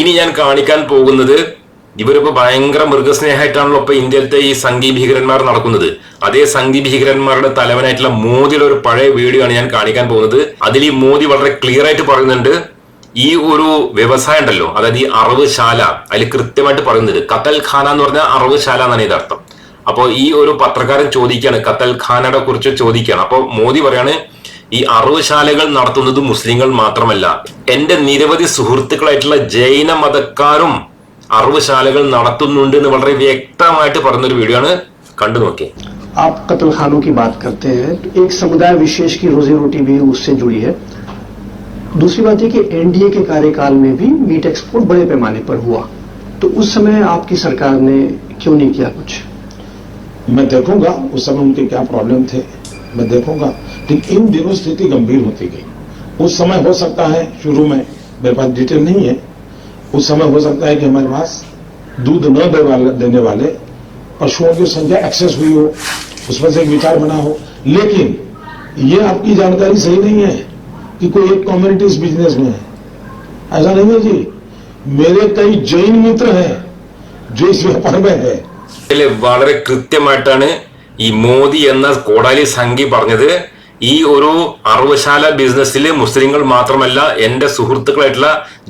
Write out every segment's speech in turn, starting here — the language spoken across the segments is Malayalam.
ഇനി ഞാൻ കാണിക്കാൻ പോകുന്നത് ഇവരിപ്പോ ഭയങ്കര മൃഗസ്നേഹമായിട്ടാണല്ലോ ഇപ്പൊ ഇന്ത്യയിലത്തെ ഈ സംഘി ഭീകരന്മാർ നടക്കുന്നത്. അതേ സംഘി ഭീകരന്മാരുടെ തലവനായിട്ടുള്ള മോദിയുടെ ഒരു പഴയ വീഡിയോ ആണ് ഞാൻ കാണിക്കാൻ പോകുന്നത്. അതിൽ ഈ മോദി വളരെ ക്ലിയർ ആയിട്ട് പറയുന്നുണ്ട്. ഈ ഒരു വ്യവസായം ഉണ്ടല്ലോ അതായത് ഈ അറവുശാല അതിൽ കൃത്യമായിട്ട് പറയുന്നത് കത്തൽ ഖാന എന്ന് പറഞ്ഞാൽ അറവുശാല എന്നാണ് ഇതിന്റെ അപ്പോൾ ഈ ഒരു പത്രക്കാരൻ ചോദിക്കുകയാണ് കത്തൽ ഖാനയുടെ കുറിച്ച് ചോദിക്കുകയാണ്. അപ്പോൾ മോദി പറയാണ് ഈ അറവുശാലകൾ നടത്തുന്നത് മുസ്ലിങ്ങൾ മാത്രമല്ല എന്റെ നിരവധി സുഹൃത്തുക്കളായിട്ടുള്ള ജൈന മതക്കാരും അറവുശാലകൾ നടത്തുന്നുണ്ട് എന്ന് വളരെ വ്യക്തമായിട്ട് പറഞ്ഞൊരു വീഡിയോ ആണ് കണ്ടു നോക്കിയേ आप कत्ल खानों की बात करते हैं तो एक समुदाय विशेष की रोजी रोटी भी उससे जुड़ी है दूसरी बात यह कि एनडीए के कार्यकाल में भी मीट एक्सपोर्ट बड़े पैमाने पर हुआ तो उस समय आपकी सरकार ने क्यों नहीं किया कुछ मैं देखूंगा उस समय उनके क्या प्रॉब्लम थे मैं देखूंगा लेकिन इन दिनों स्थिति गंभीर होती गई उस समय हो सकता है शुरू में मेरे पास डिटेल नहीं है उस समय हो सकता है कि हमारे पास दूध न दे वाले, देने वाले पशुओं की संख्या एक्सेस हुई हो उसमें से एक विचार बना हो लेकिन ये आपकी जानकारी सही नहीं है कि कोई एक कम्युनिटी इस बिजनेस में है ऐसा नहीं है जी मेरे कई जैन मित्र हैं जो इस व्यापार में है ഇതില് വളരെ കൃത്യമായിട്ടാണ് ഈ മോദി എന്ന കോടാലി സംഘി പറഞ്ഞത് ഈ ഒരു അറുവശാല ബിസിനസ്സിൽ മുസ്ലിങ്ങൾ മാത്രമല്ല എന്റെ സുഹൃത്തുക്കളായിട്ടുള്ള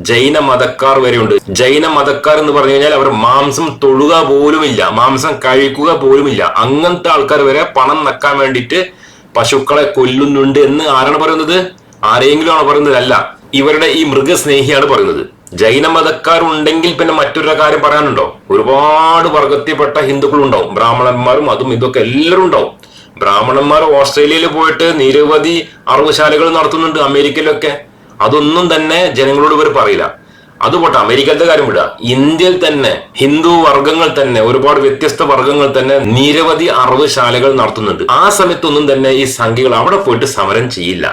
ജൈന മതക്കാർ വരെയുണ്ട്. ജൈന മതക്കാർ എന്ന് പറഞ്ഞു കഴിഞ്ഞാൽ അവർ മാംസം തൊഴുക പോലുമില്ല മാംസം കഴിക്കുക പോലുമില്ല. അങ്ങനത്തെ ആൾക്കാർ വരെ പണം നക്കാൻ വേണ്ടിയിട്ട് പശുക്കളെ കൊല്ലുന്നുണ്ട് എന്ന് ആരാണ് പറയുന്നത്? ആരെങ്കിലും ആണ് പറയുന്നത് അല്ല ഇവരുടെ ഈ മൃഗസ്നേഹിയാണ് പറയുന്നത്. ജൈന മതക്കാരുണ്ടെങ്കിൽ പിന്നെ മറ്റൊരു കാര്യം പറയാനുണ്ടോ? ഒരുപാട് വർഗത്തിൽപ്പെട്ട ഹിന്ദുക്കളുണ്ടാവും. ബ്രാഹ്മണന്മാരും അതും ഇതൊക്കെ എല്ലാവരും ഉണ്ടാവും. ബ്രാഹ്മണന്മാർ ഓസ്ട്രേലിയയിൽ പോയിട്ട് നിരവധി അറിവുശാലകൾ നടത്തുന്നുണ്ട് അമേരിക്കയിലൊക്കെ. അതൊന്നും തന്നെ ജനങ്ങളോട് ഇവർ പറയില്ല. അതുപോട്ടെ അമേരിക്കത്തെ കാര്യം വിടുക ഇന്ത്യയിൽ തന്നെ ഹിന്ദു വർഗങ്ങൾ തന്നെ ഒരുപാട് വ്യത്യസ്ത വർഗങ്ങൾ തന്നെ നിരവധി അറവുശാലകൾ നടത്തുന്നുണ്ട്. ആ സമയത്തൊന്നും തന്നെ ഈ സംഖ്യകൾ അവിടെ പോയിട്ട് സമരം ചെയ്യില്ല.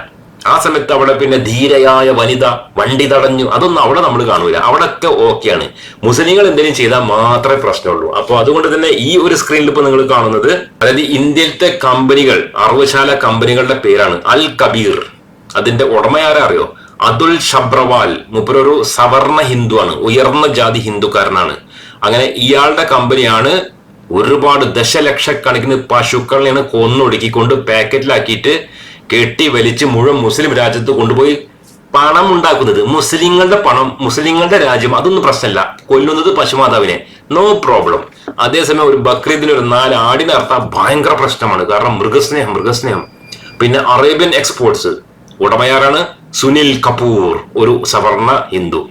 ആ സമയത്ത് അവിടെ പിന്നെ ധീരയായ വനിത വണ്ടി തടഞ്ഞു. അതൊന്നും അവിടെ നമ്മൾ കാണൂല. അവിടെയൊക്കെ ഓക്കെയാണ്. മുസ്ലിങ്ങൾ എന്തെങ്കിലും ചെയ്താൽ മാത്രമേ പ്രശ്നമുള്ളൂ. അപ്പോൾ അതുകൊണ്ട് തന്നെ ഈ ഒരു സ്ക്രീനിൽ ഇപ്പോൾ നിങ്ങൾ കാണുന്നത് അതായത് ഇന്ത്യയിലത്തെ കമ്പനികൾ അറവുശാല കമ്പനികളുടെ പേരാണ് അൽ കബീർ. അതിന്റെ ഉടമ ആരാ അറിയോ? അതുൽ ഷബ്രവാൽ മുപ്പരൊരു സവർണ ഹിന്ദുവാണ് ഉയർന്ന ജാതി ഹിന്ദുക്കാരനാണ്. അങ്ങനെ ഇയാളുടെ കമ്പനിയാണ് ഒരുപാട് ദശലക്ഷക്കണക്കിന് പശുക്കളെയാണ് കൊന്നൊടുക്കിക്കൊണ്ട് പാക്കറ്റിലാക്കിയിട്ട് കെട്ടി വലിച്ച് മുഴുവൻ മുസ്ലിം രാജ്യത്ത് കൊണ്ടുപോയി പണം ഉണ്ടാക്കുന്നത് മുസ്ലിങ്ങളുടെ പണം മുസ്ലിങ്ങളുടെ രാജ്യം അതൊന്നും പ്രശ്നമല്ല. കൊല്ലുന്നത് പശുമാതാവിനെ. നോ പ്രോബ്ലം അതേസമയം ഒരു ബക്രീദിന് ഒരു നാല് ആടിനെ അർത്ഥം ഭയങ്കര പ്രശ്നമാണ്. കാരണം മൃഗസ്നേഹം മൃഗസ്നേഹം. പിന്നെ അറേബ്യൻ എക്സ്പോർട്സ് ഉടമയാരാണ്? സുനിൽ കപൂർ ഒരു സവർണ ഹിന്ദു.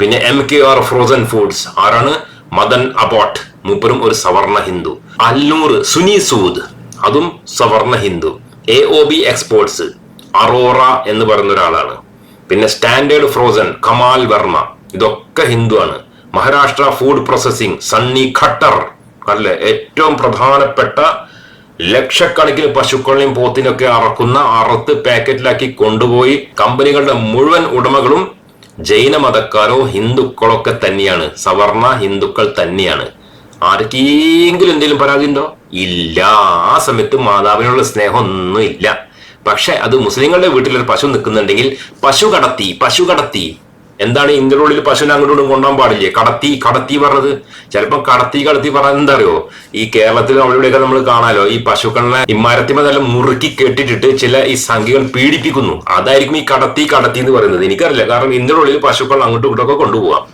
പിന്നെ M K R frozen foods ആരാണ്? മദൻ അബോട്ട് മൂപ്പരും ഒരു സവർണ ഹിന്ദു. അല്ലൂർ സുനി സൂദ് അതും സവർണ Hindu. A O B exports Arora എന്ന് പറയുന്ന ഒരാളാണ് പിന്നെ സ്റ്റാൻഡേർഡ് ഫ്രോസൺ കമാൽ വർമ്മ ഇതൊക്കെ ഹിന്ദുവാണ് മഹാരാഷ്ട്ര ഫുഡ് പ്രോസസിംഗ് സണ്ണി ഖട്ടർ അല്ലെ? ഏറ്റവും പ്രധാനപ്പെട്ട ലക്ഷക്കണക്കിന് പശുക്കളെയും പോത്തിനൊക്കെ അറക്കുന്ന അറുത്ത് പാക്കറ്റിലാക്കി കൊണ്ടുപോയി കമ്പനികളുടെ മുഴുവൻ ഉടമകളും ജൈന മതക്കാരോ ഹിന്ദുക്കളൊക്കെ തന്നെയാണ്. സവർണ ഹിന്ദുക്കൾ തന്നെയാണ്. ആർക്കെങ്കിലും എന്തെങ്കിലും പരാതി ഉണ്ടോ? ഇല്ല. ആ സമയത്ത് മാതാവിനുള്ള സ്നേഹം ഒന്നും ഇല്ല പക്ഷെ അത് മുസ്ലിങ്ങളുടെ വീട്ടിലൊരു പശു നിൽക്കുന്നുണ്ടെങ്കിൽ പശു കടത്തി പശു കടത്തി. എന്താണ് ഇന്ത്യയുടെ ഉള്ളിൽ പശുവിനെ അങ്ങോട്ടും കൊണ്ടുപോകാൻ പാടില്ലേ? കടത്തി കടത്തി പറഞ്ഞത്. ചിലപ്പോൾ കടത്തി കടത്തി പറഞ്ഞത് എന്താ അറിയോ ഈ കേരളത്തിൽ അവിടെയൊക്കെ നമ്മൾ കാണാലോ ഈ പശുക്കളെ ഇമ്മാരത്തിമ നല്ല മുറുക്കി കെട്ടിട്ടിട്ട് ചില ഈ സംഖ്യകൾ പീഡിപ്പിക്കുന്നു. അതായിരിക്കും ഈ കടത്തി കടത്തി എന്ന് പറയുന്നത്. എനിക്കറിയില്ല. കാരണം ഇന്ത്യയുടെ ഉള്ളിൽ പശുക്കൾ അങ്ങോട്ടും ഇങ്ങോട്ടൊക്കെ കൊണ്ടുപോകാം